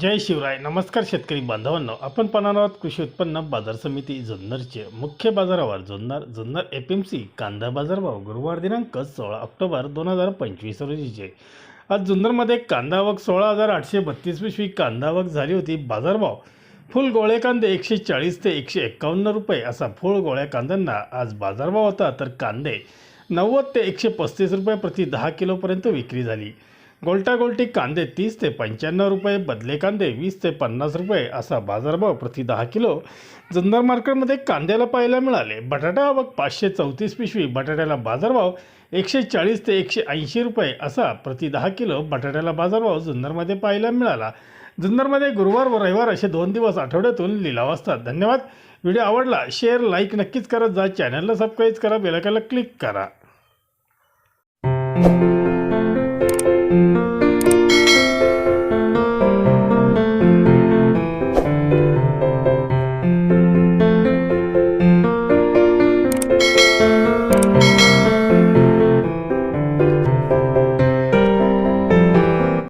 जय शिवराय. नमस्कार शेतकरी बांधवांनो. आपण पाहणार आहोत कृषी उत्पन्न बाजार समिती जुन्नरचे मुख्य बाजारावर Junnar Junnar F M C कांदा बाजारभाव गुरुवार दिनांक सोळा ऑक्टोबर दोन हजार पंचवीस रोजीचे. आज जुन्नरमध्ये कांदा आवक सोळा हजार आठशे बत्तीस पिशवी कांदा आवक झाली होती. बाजारभाव फुल गोळे कांदे एकशे चाळीस ते एकशे एक्कावन्न रुपये असा फुल गोळ्या कांद्यांना आज बाजारभाव होता. तर कांदे नव्वद ते एकशे पस्तीस रुपये प्रति दहा किलोपर्यंत विक्री झाली. गोलटागोलटी कांदे तीस ते पंच्याण्णव रुपये बदले कांदे वीस ते पन्नास रुपये असा बाजारभाव प्रति दहा किलो. जुन्नर मार्केटमध्ये कांद्याला पाहायला मिळाले. बटाटा आवक पाचशे चौतीस पिशवी. बटाट्याला बाजारभाव एकशे चाळीस ते एकशे ऐंशी रुपये असा प्रति दहा किलो बटाट्याला बाजारभाव जुन्नरमध्ये पाहायला मिळाला. जुन्नरमध्ये गुरुवार व रविवार असे दोन दिवस आठवड्यातून लिलाव असतात. धन्यवाद. व्हिडिओ आवडला शेअर लाईक नक्कीच करत जा चॅनलला सबस्क्राईब करा. बेलायकाला क्लिक करा.